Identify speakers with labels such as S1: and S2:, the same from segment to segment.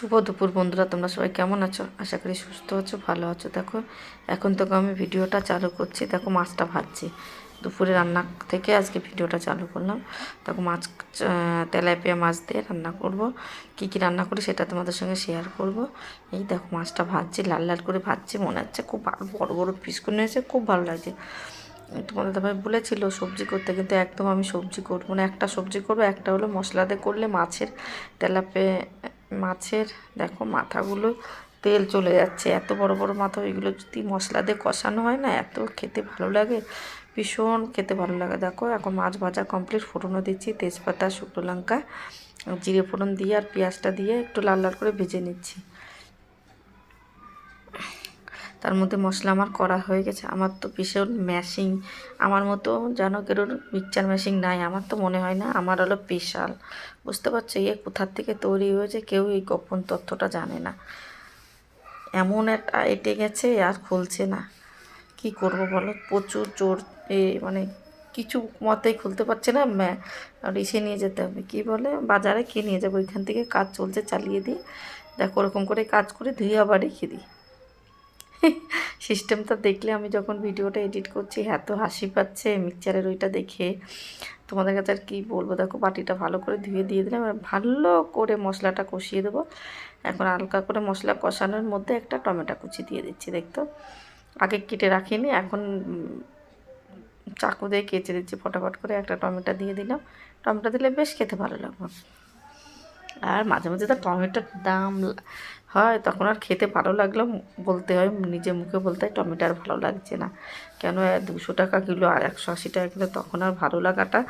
S1: শুভ দুপুর বন্ধুরা, তোমরা সবাই কেমন আছো? আশা করি সুস্থ আছো, ভালো আছো। দেখো, এখন তোকে আমি ভিডিওটা চালু করছি। দেখো, মাছটা ভাজছি। দুপুরে রান্না থেকে আজকে ভিডিওটা চালু করলাম। দেখো, মাছ তেলাপিয়া মাছ দিয়ে রান্না করব। কি কি রান্না করি সেটা তোমাদের সঙ্গে শেয়ার করব। এই দেখো, মাছটা ভাজছি, লাল লাল করে ভাজছি। মনে হচ্ছে খুব বড় বড় পিস করে নিয়েছে, খুব ভালো লাগছে। তোমাদের দাবাই বলেছিল, সবজি করতে, কিন্তু একদম আমি সবজি করব না। একটা সবজি করব, একটা হলো মশলা দিয়ে করলে মাছের তেলাপে মাছের, দেখো মাথাগুলো তেল চলে যাচ্ছে। এত বড় বড় মাথা, ওইগুলো যদি মশলা দিয়ে কষানো হয় না, এত খেতে ভালো লাগে। ভীষণ খেতে ভালো লাগে। দেখো, এখন মাছ ভাজা কমপ্লিট ফোড়নও দিচ্ছি, তেজপাতা, শুকনো লঙ্কা, জিরে ফোড়ন দিয়ে আর পেঁয়াজটা দিয়ে একটু লাল লাল করে ভেজে নিচ্ছি। তার মধ্যে মশলা আমার করা হয়ে গেছে। আমার তো ভীষণ ম্যাশিং আমার মতো যেন কেউ মিক্সচার ম্যাশিং নাই। আমার তো মনে হয় না, আমার হলো স্পেশাল বুঝতে পারছ? এ কোথার থেকে তৈরি হয়েছে কেউ এই গোপন তথ্যটা জানে না। এমন একটা এটে গেছে আর খুলছে না। কি করব বলো? প্রচুর জোর এ মানে কিছু মতেই খুলতে পারছে না। আর ইসে নিয়ে যেতে হবে। কি বলে? বাজারে কে নিয়ে যাব। ওইখান থেকে কাজ চলছে, চালিয়ে দিই। দেখো, ওরকম করে কাজ করে ধুয়ে আবার রেখে দিই। সিস্টেমটা দেখলে আমি যখন ভিডিওটা এডিট করছি, এত হাসি পাচ্ছে, মিক্সচারের ওইটা দেখে। তোমাদের কাছে আর কী বলব? দেখো, বাটিটা ভালো করে ধুয়ে দিয়ে দিলাম, এবার ভালো করে মশলাটা কষিয়ে দেবো। এখন হালকা করে মশলা কষানোর মধ্যে একটা টমেটো কুচি দিয়ে দিচ্ছি, দেখতো? আগে কেটে রাখিনি, এখন চাকু দিয়ে কেচে দিচ্ছি, ফটাফট করে একটা টমেটো দিয়ে দিলাম। টমেটো দিলে বেশ খেতে ভালো লাগবে। আর মাঝে মাঝে তো টমেটোর দাম হয়, তখন আর খেতে ভালো লাগলেও বলতে হয়, নিজে মুখে বলতে হয়, টমেটো আর ভালো লাগছে না। কেন দুশো টাকা কিলো আর একশো আশি টাকা কিলো, তখন আর ভালো লাগাটা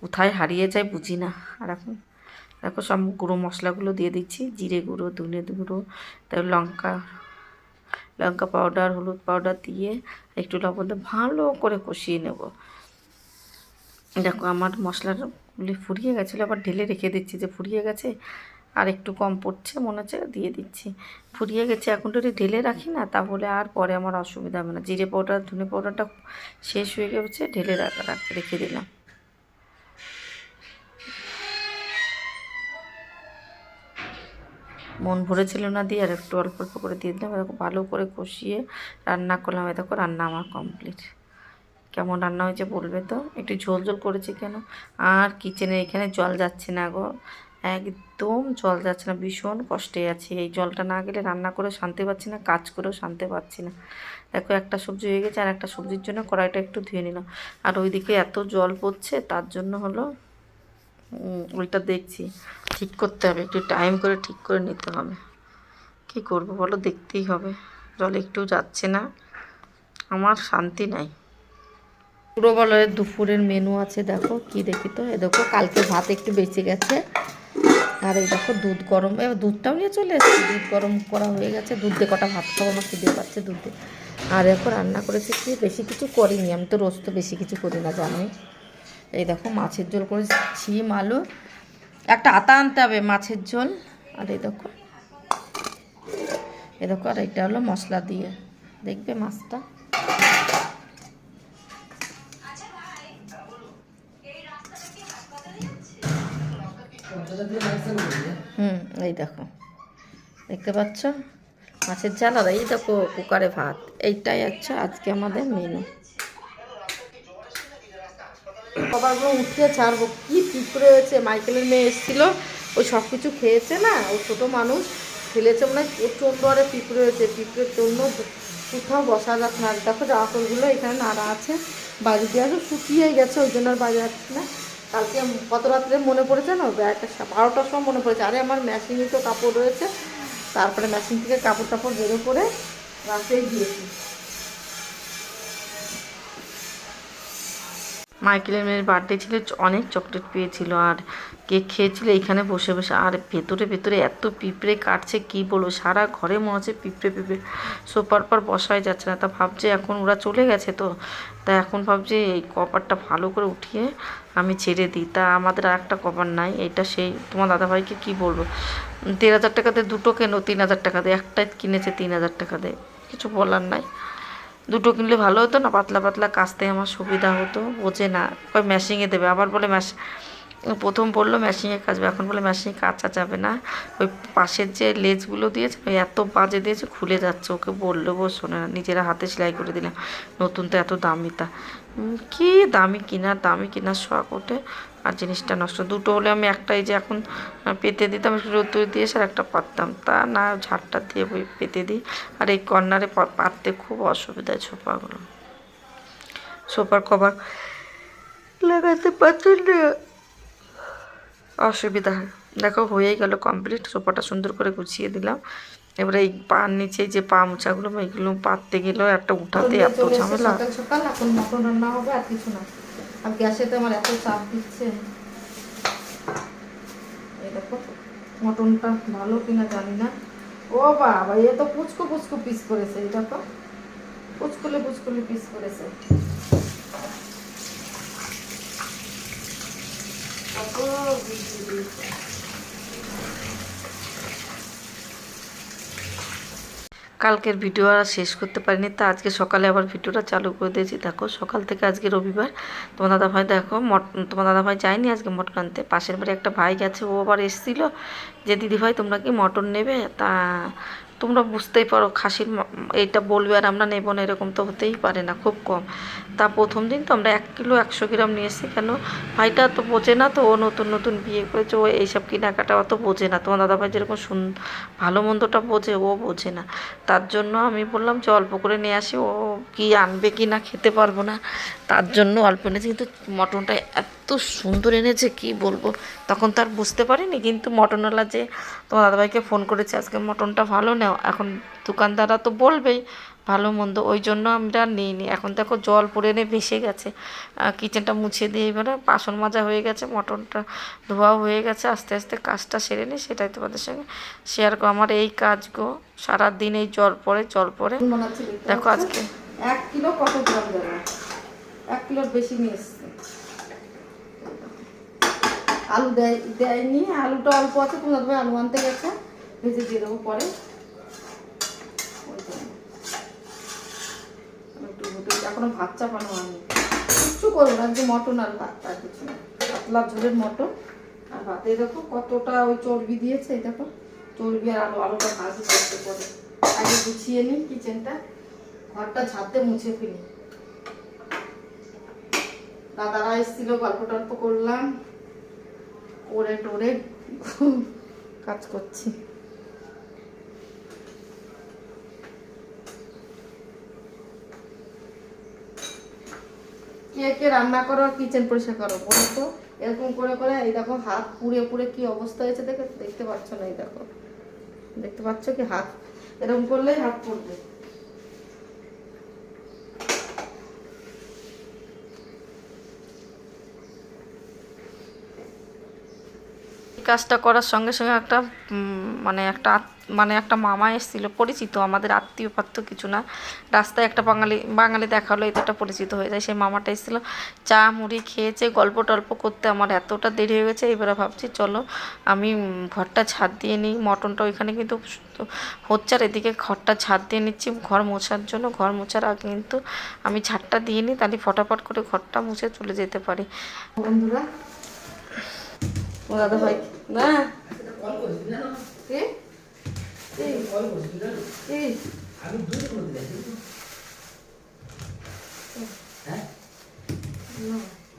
S1: কোথায় হারিয়ে যায় বুঝি না। আর এখন দেখো সব গুঁড়ো মশলাগুলো দিয়ে দিচ্ছি, জিরে গুঁড়ো, ধনে গুঁড়ো, তারপর লঙ্কা লঙ্কা পাউডার, হলুদ পাউডার দিয়ে একটু লবণ দিয়ে ভালো করে কষিয়ে নেব। দেখো আমার মশলাগুলি ফুরিয়ে গেছিল, আবার ঢেলে রেখে দিচ্ছি যে ফুরিয়ে গেছে। আর একটু কম পড়ছে, মনে হচ্ছে দিয়ে দিচ্ছি। ফুরিয়ে গেছে, এখন যদি ঢেলে রাখি না, তাহলে আর পরে আমার অসুবিধা হবে না। জিরে পাউডার ধনে পাউডারটা শেষ হয়ে গেছে, ঢেলে রাখা রাখ- দিলাম। মন ভরেছিল না দিয়ে আর একটু অল্প অল্প করে দিয়ে দিলাম। ভালো করে কষিয়ে রান্না করলাম। এ দেখো, রান্না আমার কমপ্লিট কেমন রান্না হয়েছে বলবে তো? একটু ঝোল ঝোল করেছি কেন? আর কিচেনে এখানে জল যাচ্ছে না গো। একদম জল যাচ্ছে না, ভীষণ কষ্টে আছি। এই জলটা না গেলে রান্না করে শান্তি পাচ্ছি না, কাজ করেও শান্তি পাচ্ছি না। দেখো, একটা সবজি হয়ে গেছে আর একটা সবজির জন্য কড়াইটা একটু ধুয়ে নিলাম। আর ওইদিকে এত জল পড়ছে, তার জন্য হলো ওইটা দেখছি। ঠিক করতে হবে, একটু টাইম করে ঠিক করে নিতে হবে। কি করব বলো, দেখতেই হবে। জল একটু যাচ্ছে না, আমার শান্তি নাই। পুরো বলো দুপুরের মেনু আছে, দেখো কি দেখি তো। এ দেখো, কালকে ভাত একটু বেঁচে গেছে। আর এই দেখো দুধ গরম। এবার দুধটাও নিয়ে চলে এসেছি। দুধ গরম করা হয়ে গেছে। দুধ দিয়ে কটা ভাত খাব, আমার খিদে পাচ্ছে দুধ দিয়ে। আর এখন রান্না করেছি কি, বেশি কিছু করিনি। আমি তো রোজ তো বেশি কিছু করি না, জানোই। এই দেখো, মাছের ঝোল করেছি, ছিম, আলু। একটা আতা আনতে হবে, মাছের ঝোল। আর এই দেখো এই দেখো, আর এটা হলো মশলা দিয়ে। দেখবে মাছটা? হুম, এই দেখো। দেখতে পাচ্ছ? মাছের ঝাল এই দেখো কুকারে ভাত। এইটাই হচ্ছে আজকে আমাদের মেনু খাবারগুলো উঠিয়ে ছাড়বো। কি পিঁপড়ে হয়েছে? মাইকেলের মেয়ে এসেছিল। ওই সব কিছু খেয়েছে না? ও ছোটো মানুষ। ফেলেছে মনে হয় প্রচণ্ড আরে পিঁপড়ে হয়েছে। পিঁপড়ের জন্য কোথাও বসা যাচ্ছে না। দেখো জামা কাপড়গুলো এখানে নাড়া আছে। বাড়ি দিয়ে শুকিয়ে গেছে, ওই জন্য আর যাচ্ছে না। কালকে কত রাত্রে মনে পড়েছে না? একটা বারোটার সময় মনে পড়েছে। আরে আমার মেশিনে তো কাপড় রয়েছে। তারপরে মেশিন থেকে কাপড় টাপড় বেরো করে রাতেই দিয়েছি মাইকেলের মেয়ের বার্থডে ছিল অনেক চকলেট পেয়েছিল আর কেক খেয়েছিল। এখানে বসে বসে, আর ভেতরে ভেতরে এত পিঁপড়ে কাটছে, কি বলব? সারা ঘরে মনে হচ্ছে পিঁপড়ে পিঁপড়ে। সোপার পর বসাই যাচ্ছে না। তা ভাবছে এখন ওরা চলে গেছে তো। তা এখন ভাবছে এই কপারটা ভালো করে উঠিয়ে আমি ছেড়ে দিই। তা আমাদের আর একটা কপার নাই, এটা সেই, তোমার দাদাভাইকে কি বলব? দেড় হাজার টাকাতে দুটো কেনো? তিন হাজার টাকা দিয়ে, একটাই কিনেছে তিন হাজার টাকা দিয়ে। কিছু বলার নাই। দুটো কিনলে ভালো হতো না? পাতলা পাতলা কাচতে আমার সুবিধা হতো। বোঝে না। ওই ম্যাশিংয়ে দেবে। আবার বলে ম্যাশ প্রথম বলল মেশিনে কাচবে। এখন বলে মেশিনে কাচা যাবে না। ওই পাশের যে লেজগুলো দিয়েছে, ওই এত বাজে দিয়েছে, খুলে যাচ্ছে। ওকে বলল ও শোনে না, নিজেরা হাতে সেলাই করে দিলাম। নতুন তো এত দামি তা। কি দামি কিনার দামি কিনার শখ ওঠে। আর জিনিসটা নষ্ট। দুটো হলে আমি একটাই যে এখন পেতে দিতাম রোদ্দুর দিয়ে আর একটা পাততাম। তা না ঝাড়টা দিয়ে বই পেতে দিই। আর এই কর্নারে পাততে খুব অসুবিধা সোফাগুলো সোফার কভার লাগাতে পারছেন না। অসুবিধা হয়। দেখো হয়েই গেল কমপ্লিট। সোফাটা সুন্দর করে গুছিয়ে দিলাম। এবারে এই পার নিচে যে পা মোছাগুলো এগুলো পাততে গেলেও একটা উঠাতে এত ঝামেলা।
S2: সকাল সকাল এখন মটন রান্না হবে আর কিছু না। আর গ্যাসে তো আমার এত চাপ দিচ্ছে। এই দেখো, মটনটা ভালো কিনা জানি না। ও বাবা, এ তো পুচকো পুচকো পিস করেছে, এই দেখো। পুচকুলে পুচকুলে পিস করেছে। কত বুদ্ধি দিয়েছে।
S1: কালকের ভিডিও আর শেষ করতে পারিনি, তা আজকে সকালে আবার ভিডিওটা চালু করে দিয়েছি। দেখো, সকাল থেকে আজকে রবিবার। তোমার দাদা ভাই দেখো, মট, তোমার দাদাভাই যায়নি আজকে মটন আনতে। পাশের বাড়ি একটা ভাই গেছে, ও আবার এসেছিল যে, দিদিভাই, তোমরা কি মটন নেবে? তা তোমরা বুঝতেই পারো, খাসির এইটা বলবে আর আমরা নেব না, এরকম তো হতেই পারে না, খুব কম। তা প্রথম দিন তো আমরা এক কিলো একশো গ্রাম নিয়ে এসেছি, কেন? ভাইটা তো বোঝে না তো, ও নতুন নতুন বিয়ে করেছে, ও এইসব কেনাকাটা অত বোঝে না। তোমার দাদাভাই যেরকম শুন ভালো মন্দটা বোঝে, ও বোঝে না। তার জন্য আমি বললাম যে অল্প করে নিয়ে আসি, ও কি আনবে কি না খেতে পারব না। তার জন্য অল্প এনেছি কিন্তু মটনটা এত সুন্দর এনেছে কি বলব? তখন তার বুঝতে পারিনি কিন্তু মটনওয়ালা যে তোমার দাদাভাইকে ফোন করেছে আজকে মটনটা ভালো নাও। এখন দোকানদাররা তো বলবেই ভালো মন্দ ওই জন্য আমরা নিইনি। এখন দেখো জল পড়ে এনে ভেসে গেছে। কিচেনটা মুছে দিয়ে এবারে বাসন মাজা হয়ে গেছে মটনটা ধোয়া হয়ে গেছে। আস্তে আস্তে কাজটা সেরে নিই সেটাই তোমাদের সঙ্গে শেয়ার করো আমার এই কাজ গো সারাদিন এই জল পড়ে জল পড়ে। দেখো আজকে।
S2: এক কিলো কত গ্রাম দেবে? এক কিলোর বেশি নিয়ে এসছে। আলু দেয়, দেয়নি, আলুটা অল্প আছে, তোমার ভাই আলু আনতে গেছে, ভেজে দিয়ে দেবো পরে। এখনও ভাত চাপানো হয়নি। কিচ্ছু করব না একদম মটন আর ভাত, আর কিছু না। পাতলা ঝোলের মটন আর ভাতে। দেখো কতটা ওই চর্বি দিয়েছে, এই দেখো। চর্বি আর আলু, আলুটা ভাজি করতে পরে আগে গুছিয়ে নিই কিচেনটা ঘরটা ছাদতে মুছে ফেলি। দাদারা এসেছিল, গল্প টল্প করলাম। ওরে টোরে কাজ করছি। কে কে রান্না করো কিচেন পরিষ্কার করো, বলো তো। এরকম করে করে এই দেখো হাত পুড়ে পুড়ে কি অবস্থা হয়েছে দেখে, দেখতে পাচ্ছ না এই দেখো। দেখতে পাচ্ছ কি হাত? এরকম করলেই হাত পড়বে।
S1: কাজটা করার সঙ্গে সঙ্গে একটা মানে একটা মানে একটা মামা এসেছিল, পরিচিত, আমাদের আত্মীয় পাত্র কিছু না। রাস্তায় একটা বাঙালি বাঙালি দেখা হলো এটা একটা পরিচিত হয়ে যায়। সেই মামাটা এসেছিল, চা, মুড়ি খেয়েছে, গল্প টল্প করতে আমার এতটা দেরি হয়ে গেছে এবারে ভাবছি চলো আমি ঘরটা ছাদ দিয়ে নিই। মটনটা ওইখানে কিন্তু হচ্ছে, আর এদিকে ঘরটা ছাদ দিয়ে নিচ্ছি, ঘর মোছার জন্য। ঘর মোছার আগে কিন্তু আমি ছাদটা দিয়ে নিই, তাহলে ফটাফট করে ঘরটা মুছে চলে যেতে পারি।
S2: বন্ধুরা ও দাদা ভাই। না?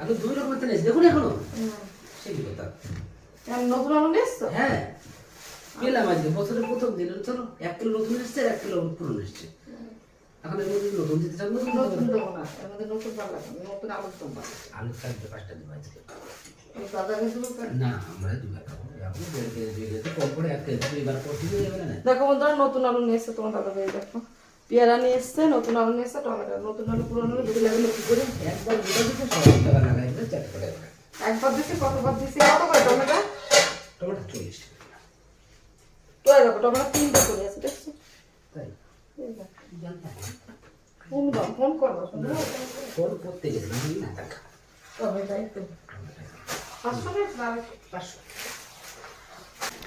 S3: আমি দুই তেল দেখুন
S2: এখনও।
S3: সে কি কথা
S2: নতুন আলু নিয়ে এসছো?
S3: হ্যাঁ। পেলাম আজকে। বছরের প্রথম দিন। চলো এক কিলো নতুন এসছে এক কিলো পুরনো এসছে। এখন নতুন দিতে চান নতুন
S2: নতুন
S3: দেবো।
S2: দেবো না। এর নতুন ভালো লাগবে নতুন আলুর দম ভালো।
S3: আলু থাকবে পাঁচটা দেবো আজকে।
S2: দেখো বন্ধুরা নতুন আলু নিয়ে এসছে তোমার দাদা ভাই দেখো। পেয়ারা নিয়ে এসছে নতুন আলু নিয়ে এসছে টমেটো। নতুন আলু পুরনো আলু দুটো লাগল কি করে?
S3: একবার দুটো দিতে সব টাকা লাগাই
S2: একবার দিছি কতবার দিছি কত করে টমেটো?
S3: টমেটো চল্লিশ
S2: তো টমেটো তিনটে করে আছে দেখছ?
S3: তাই?
S2: ফোন করব
S3: ফোন করতে গেলে
S2: তবে তাই তো। পাঁচশো
S3: পাঁচশো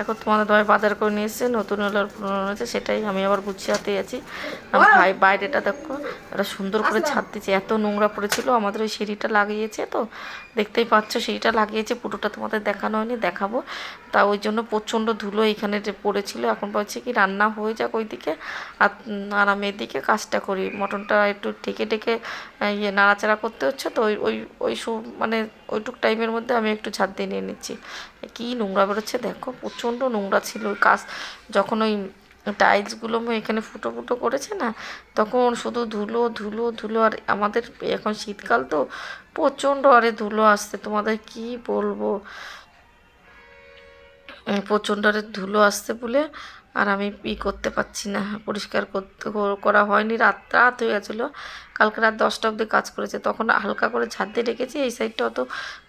S1: দেখো তোমাদের দয় বাজার করে নিয়ে এসেছে নতুন হলো আর পুরনো হয়েছে সেটাই আমি আবার গুছিয়াতে আছি আর ভাই বাইরেটা দেখো এটা সুন্দর করে ছাদ দিয়েছে এত নোংরা পড়েছিল আমাদের ওই সিঁড়িটা লাগিয়েছে তো দেখতেই পাচ্ছ সিঁড়িটা লাগিয়েছে পুরোটা তোমাদের দেখানো হয়নি দেখাবো। তা ওই জন্য প্রচণ্ড ধুলো এখানে যে পড়েছিল এখন বলছে কি রান্না হয়ে যাক ওইদিকে আর আর আমি এদিকে কাজটা করি। মটনটা একটু ঠেকে ঠেকে ইয়ে নাড়াচাড়া করতে হচ্ছে তো ওই ওই ওই মানে ওইটুক টাইমের মধ্যে আমি একটু ছাদ দিয়ে নিয়ে নিচ্ছি। কী নোংরা বেরোচ্ছে? দেখো, প্রচণ্ড নোংরা ছিল ওই কাজ। যখন ওই টাইলসগুলো এখানে ফুটো ফুটো করেছে না, তখন শুধু ধুলো ধুলো ধুলো আর আমাদের এখন শীতকাল তো, প্রচণ্ড আরে ধুলো আসছে। তোমাদের কি বলব? প্রচণ্ড আরে ধুলো আসছে বলে আর আমি ই করতে পারছি না, পরিষ্কার করতে করা হয়নি, রাত রাত হয়ে গেছিল। কালকে রাত দশটা অবধি কাজ করেছে, তখন হালকা করে ছাদ দিয়ে রেখেছি এই সাইডটা অত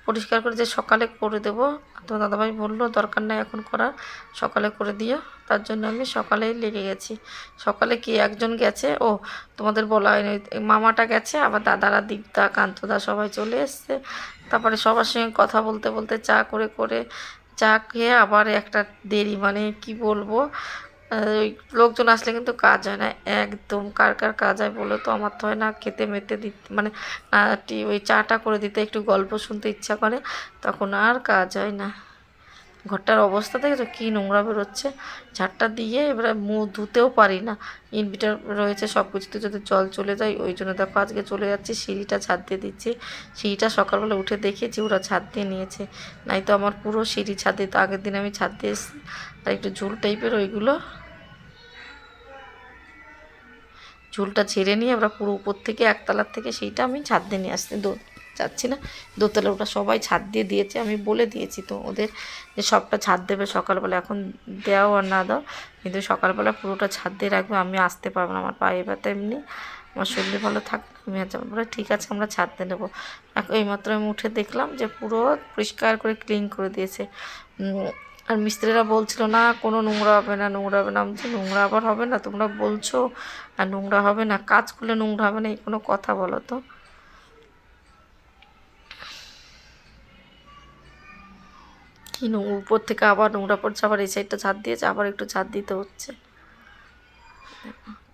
S1: পরিষ্কার করে যে সকালে করে দেবো। তো দাদাভাই বলল, দরকার নাই এখন করার সকালে করে দিও। তার জন্য আমি সকালেই লেগে গেছি। সকালে কি একজন গেছে? ও, তোমাদের বলা হয়নি মামাটা গেছে, আবার দাদারা দীপদা কান্তদা সবাই চলে এসছে। তারপরে সবার সঙ্গে কথা বলতে বলতে চা করে করে চা খেয়ে আবার একটা দেরি মানে কি বলব? ওই লোকজন আসলে কিন্তু কাজ হয় না, একদম কার কার কাজ হয় বলে তো, আমার তো হয় না খেতে মেতে দিতে মানে ওই চাটা করে দিতে একটু গল্প শুনতে ইচ্ছা করে, তখন আর কাজ হয় না। ঘরটার অবস্থা দেখেছ? কী নোংরা বেরোচ্ছে। ঝাড়টা দিয়ে এবারে মুখ ধুতেও পারি না। ইনভিটার রয়েছে সব কিছুতে যদি জল চলে যায়, ওই জন্য দেখো আজকে চলে যাচ্ছি, সিঁড়িটা ছাদ দিয়ে দিচ্ছি। সিঁড়িটা সকালবেলা উঠে দেখেছি, ওরা ছাদ দিয়ে নিয়েছে। নাই তো আমার পুরো সিঁড়ি ছাদ দিয়ে তো আগের দিন আমি ছাদ দিয়ে এসেছি আর একটু ঝুল টাইপের ওইগুলো। ঝুলটা ছেড়ে নিয়ে আমরা পুরো উপর থেকে, একতলার থেকে, সেইটা আমি ছাদ দিয়ে নিয়ে আসতে দো যাচ্ছি না। দোতলা ওটা সবাই ছাদ দিয়ে দিয়েছে, আমি বলে দিয়েছি তো ওদের যে সবটা ছাদ দেবে সকালবেলা। এখন দেও আর না দাও, কিন্তু সকালবেলা পুরোটা ছাদ দিয়ে রাখবে, আমি আসতে পারব না, আমার পায়ে ব্যথা এমনি। আমার শরীর ভালো থাকে আমি আচ্ছা বলে ঠিক আছে, আমরা দিয়ে নেব। এইমাত্র আমি উঠে দেখলাম যে পুরো পরিষ্কার করে ক্লিন করে দিয়েছে। আর মিস্ত্রিরা বলছিল, না, কোনো নোংরা হবে না, নোংরা হবে না। আমি নোংরা আবার হবে না? তোমরা বলছো, আর নোংরা হবে না। কাজ করলে নোংরা হবে না, এই কোনো কথা বলো তো। কি উপর থেকে আবার নোংরা পড়ছে, আবার এই সাইডটা ছাদ দিয়েছে, আবার একটু ছাদ দিতে হচ্ছে।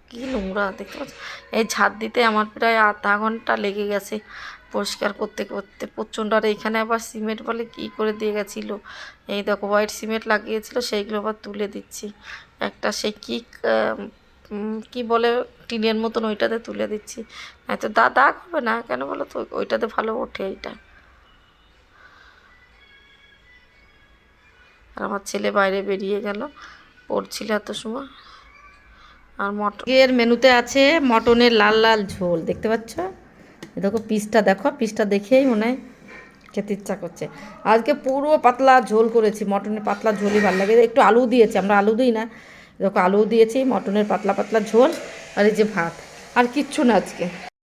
S1: কি নোংরা, দেখতে পাচ্ছ? এই ছাদ দিতে আমার প্রায় আধা ঘণ্টা লেগে গেছে পরিষ্কার করতে করতে। প্রচণ্ড, আর এইখানে আবার সিমেন্ট বলে কী করে দিয়ে গেছিল? এই দেখো হোয়াইট সিমেন্ট লাগিয়েছিল, সেইগুলো আবার তুলে দিচ্ছি। একটা সেই কী কী বলে টিনের মতন ওইটাতে তুলে দিচ্ছি। হয়তো দা দাগ হবে না? কেন বলো তো? ওইটাতে ভালো ওঠে এইটা। আর আমার ছেলে বাইরে বেরিয়ে গেল। পড়ছিল এত সময়। আর মটন এর মেনুতে আছে মটনের লাল লাল ঝোল, দেখতে পাচ্ছ? দেখো পিসটা দেখো, পিসটা দেখেই মনে হয় খেতে ইচ্ছা করছে। আজকে পুরো পাতলা ঝোল করেছি, মটনের পাতলা ঝোলই ভালো লাগে। একটু আলু দিয়েছি, আমরা আলু দিই না। দেখো, আলু দিয়েছি, মটনের পাতলা পাতলা ঝোল আর এই যে ভাত। আর কিচ্ছু না আজকে।